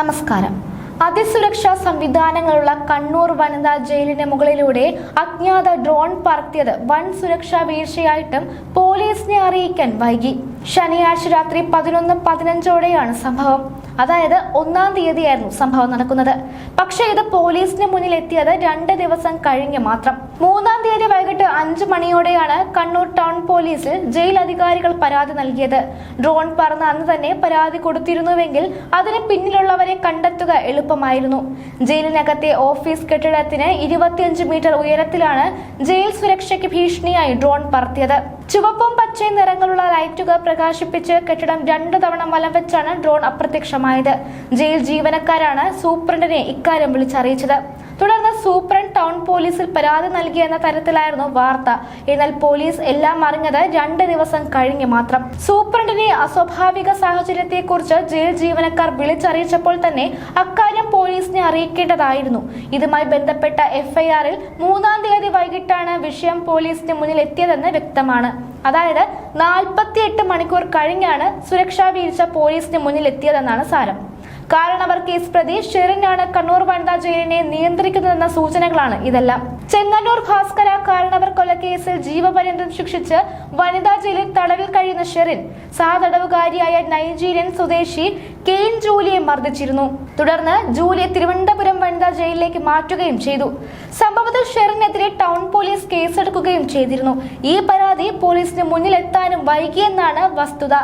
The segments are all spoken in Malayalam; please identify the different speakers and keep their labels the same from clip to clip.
Speaker 1: നമസ്കാരം. അതിസുരക്ഷാ സംവിധാനങ്ങളുള്ള കണ്ണൂർ വനിതാ ജയിലിന് മുകളിലൂടെ അജ്ഞാത ഡ്രോൺ പറത്തിയത് വൻ സുരക്ഷാ വീഴ്ചയായിട്ടും പോലീസിനെ അറിയിക്കാൻ വൈകി. ശനിയാഴ്ച രാത്രി പതിനൊന്ന് പതിനഞ്ചോടെയാണ് സംഭവം. അതായത് ഒന്നാം തീയതിയായിരുന്നു സംഭവം നടക്കുന്നത്. പക്ഷേ ഇത് പോലീസിന് മുന്നിൽ എത്തിയത് രണ്ട് ദിവസം കഴിഞ്ഞ് മാത്രം. മൂന്നാം തീയതി വൈകിട്ട് അഞ്ചു മണിയോടെയാണ് കണ്ണൂർ ടൗൺ പോലീസിൽ ജയിൽ അധികാരികൾ പരാതി നൽകിയത്. ഡ്രോൺ പറന്ന് അന്ന് തന്നെ പരാതി കൊടുത്തിരുന്നുവെങ്കിൽ അതിന് പിന്നിലുള്ളവരെ കണ്ടെത്തുക എളുപ്പമായിരുന്നു. ജയിലിനകത്തെ ഓഫീസ് കെട്ടിടത്തിന് ഇരുപത്തിയഞ്ച് മീറ്റർ ഉയരത്തിലാണ് ജയിൽ സുരക്ഷയ്ക്ക് ഭീഷണിയായി ഡ്രോൺ പറത്തിയത്. ചുവപ്പും പച്ചയും നിറങ്ങളുള്ള ലൈറ്റുകൾ പ്രകാശിപ്പിച്ച് കെട്ടിടം രണ്ടു തവണ വലം വെച്ചാണ് ഡ്രോൺ അപ്രത്യക്ഷമായത്. ജയിൽ ജീവനക്കാരാണ് സൂപ്രണ്ടിനെ ഇക്കാര്യം വിളിച്ചറിയിച്ചത്. സൂപ്രണ്ട് ടൗൺ പോലീസിൽ പരാതി നൽകിയെന്ന തരത്തിലായിരുന്നു വാർത്ത. എന്നാൽ പോലീസ് എല്ലാം അറിഞ്ഞത് രണ്ട് ദിവസം കഴിഞ്ഞ് മാത്രം. സൂപ്രണ്ടിനെ അസ്വാഭാവിക സാഹചര്യത്തെക്കുറിച്ച് ജയിൽ ജീവനക്കാർ വിളിച്ചറിയിച്ചപ്പോൾ തന്നെ അക്കാര്യം പോലീസിനെ അറിയിക്കേണ്ടതായിരുന്നു. ഇതുമായി ബന്ധപ്പെട്ട എഫ്ഐആറിൽ മൂന്നാം തീയതി വൈകിട്ടാണ് വിഷയം പോലീസിന് മുന്നിൽ എത്തിയതെന്ന് വ്യക്തമാണ്. അതായത് നാൽപ്പത്തിയെട്ട് മണിക്കൂർ കഴിഞ്ഞാണ് സുരക്ഷാ വീഴ്ച പോലീസിന് മുന്നിൽ എത്തിയതെന്നാണ് സാരം. കാരണവർ കേസ് പ്രതി ഷെറിനാണ് കണ്ണൂർ വനിതാ ജയിലിനെ നിയന്ത്രിക്കുന്നതെന്ന സൂചനകളാണ് ഇതെല്ലാം. ചെങ്ങന്നൂർ ഭാസ്കര കാരണവർ കൊലക്കേസിൽ ജീവപര്യന്തം ശിക്ഷിച്ച് വനിതാ ജയിലിൽ തടവിൽ കഴിയുന്ന ഷെറിൻ സഹതടവുകാരിയായ നൈജീരിയൻ സ്വദേശി കെയ്ൻ ജൂലിയെ മർദ്ദിച്ചിരുന്നു. തുടർന്ന് ജൂലിയെ തിരുവനന്തപുരം വനിതാ ജയിലിലേക്ക് മാറ്റുകയും ചെയ്തു. സംഭവത്തിൽ ഷെറിനെതിരെ ടൗൺ പോലീസ് കേസെടുക്കുകയും ചെയ്തിരുന്നു. ഈ പരാതി പോലീസിന് മുന്നിലെത്താനും വൈകിയെന്നാണ് വസ്തുത.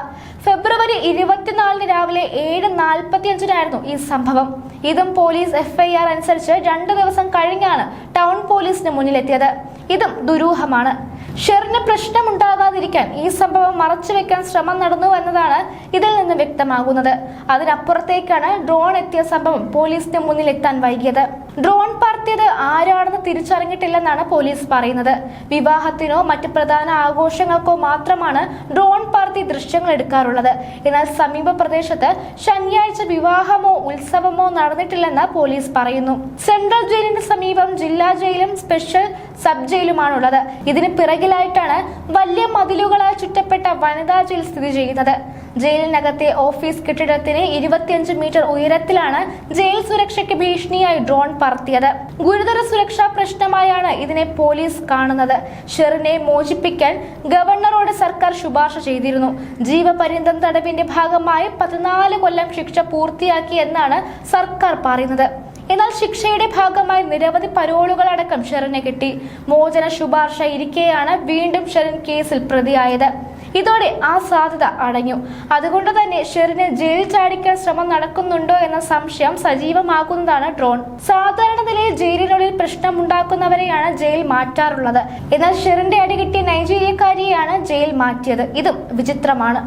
Speaker 1: ഫെബ്രുവരി ഇരുപത്തിനാലിന് രാവിലെ ഏഴ് നാൽപ്പത്തി അഞ്ചിനായിരുന്നു ഈ സംഭവം. ഇതും പോലീസ് എഫ്ഐആർ അനുസരിച്ച് രണ്ട് ദിവസം കഴിഞ്ഞാണ് ടൗൺ പോലീസിന് മുന്നിലെത്തിയത്. ഇതും ദുരൂഹമാണ്. ഷെറിന് പ്രശ്നമുണ്ടാകാതിരിക്കാൻ ഈ സംഭവം മറച്ചുവെക്കാൻ ശ്രമം നടന്നു എന്നതാണ് ഇതിൽ നിന്ന് വ്യക്തമാകുന്നത്. അതിനപ്പുറത്തേക്കാണ് ഡ്രോൺ എത്തിയ സംഭവം പോലീസിന്റെ മുന്നിൽ എത്താൻ വൈകിയത്. ഡ്രോൺ പറത്തിയത് ആരാണെന്ന് തിരിച്ചറിഞ്ഞിട്ടില്ലെന്നാണ് പോലീസ് പറയുന്നത്. വിവാഹത്തിനോ മറ്റ് പ്രധാന ആഘോഷങ്ങൾക്കോ മാത്രമാണ് ഡ്രോൺ പറത്തി ദൃശ്യങ്ങൾ എടുക്കാറുള്ളത്. എന്നാൽ സമീപ പ്രദേശത്ത് ശനിയാഴ്ച വിവാഹമോ ഉത്സവമോ നടന്നിട്ടില്ലെന്ന് പോലീസ് പറയുന്നു. സെൻട്രൽ ജയിലിന് സമീപം ജില്ലാ ജയിലും സ്പെഷ്യൽ സബ് ജയിലുമാണുള്ളത്. ഇതിന് പിറകിലായിട്ടാണ് വലിയ മതിലുകളാൽ ചുറ്റപ്പെട്ട വനിതാ ജയിൽ സ്ഥിതി ചെയ്യുന്നത്. ജയിലിനകത്തെ ഓഫീസ് കെട്ടിടത്തിന് ഇരുപത്തിയഞ്ച് മീറ്റർ ഉയരത്തിലാണ് ജയിൽ സുരക്ഷയ്ക്ക് ഭീഷണിയായി ഡ്രോൺ പറത്തിയത്. ഗുരുതര സുരക്ഷാ പ്രശ്നമായാണ് ഇതിനെ പോലീസ് കാണുന്നത്. ഷെറിനെ മോചിപ്പിക്കാൻ ഗവർണറോട് സർക്കാർ ശുപാർശ ചെയ്തിരുന്നു. ജീവപര്യന്തം തടവിന്റെ ഭാഗമായി പതിനാല് കൊല്ലം ശിക്ഷ പൂർത്തിയാക്കി എന്നാണ് സർക്കാർ പറയുന്നത്. എന്നാൽ ശിക്ഷയുടെ ഭാഗമായി നിരവധി പരോളുകളടക്കം ഷെറിനെ കിട്ടി. മോചന ശുപാർശ ഇരിക്കെയാണ് വീണ്ടും ഷെറിൻ കേസിൽ പ്രതിയായത്. ഇതോടെ ആ സാധ്യത അടഞ്ഞു. അതുകൊണ്ട് തന്നെ ഷെറിന് ജയിൽ ചാടിക്കാൻ ശ്രമം നടക്കുന്നുണ്ടോ എന്ന സംശയം സജീവമാകുന്നതാണ് ഡ്രോൺ. സാധാരണ നിലയിൽ ജയിലിനുള്ളിൽ പ്രശ്നമുണ്ടാക്കുന്നവരെയാണ് ജയിൽ മാറ്റാറുള്ളത്. എന്നാൽ ഷെറിന്റെ അടികിട്ടിയ നൈജീരിയക്കാരിയാണ് ജയിൽ മാറ്റിയത്. ഇതും വിചിത്രമാണ്.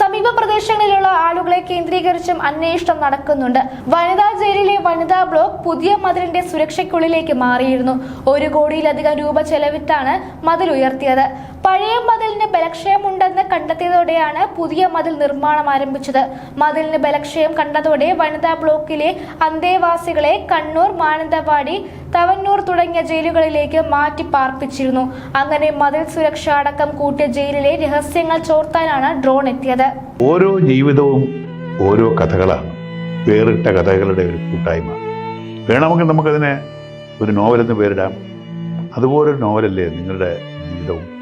Speaker 1: സമീപ പ്രദേശങ്ങളിലുള്ള ആളുകളെ കേന്ദ്രീകരിച്ചും അന്വേഷണം നടക്കുന്നുണ്ട്. വനിതാ ജയിലിലെ വനിതാ ബ്ലോക്ക് പുതിയ മതിലിന്റെ സുരക്ഷയ്ക്കുള്ളിലേക്ക് മാറിയിരുന്നു. ഒരു കോടിയിലധികം രൂപ ചെലവിട്ടാണ് മതിൽ ഉയർത്തിയത് പഴയ മതിലിന് ബലക്ഷയമുണ്ടെന്ന് കണ്ടെത്തിയതോടെയാണ് പുതിയ മതിൽ നിർമ്മാണം ആരംഭിച്ചത്. മതിലിന് ബലക്ഷയം കണ്ടതോടെ വനിതാ ബ്ലോക്കിലെ അന്തേവാസികളെ കണ്ണൂർ മാനന്തവാടി തവന്നൂർ തുടങ്ങിയ ജയിലുകളിലേക്ക് മാറ്റി പാർപ്പിച്ചിരുന്നു. അങ്ങനെ മതിൽ സുരക്ഷ അടക്കം കൂട്ടിയ ജയിലിലെ രഹസ്യങ്ങൾ ചോർത്താനാണ് ഡ്രോൺ എത്തിയത്.
Speaker 2: ഓരോ ജീവിതവും ഓരോ കഥകളാണ് വേറിട്ട കഥകളുടെ ഒരു കൂട്ടായ്മ. വേണമെങ്കിൽ നമുക്കതിനെ ഒരു നോവലെന്ന് പേരിടാം. അതുപോലൊരു നോവലല്ലേ നിങ്ങളുടെ ജീവിതവും?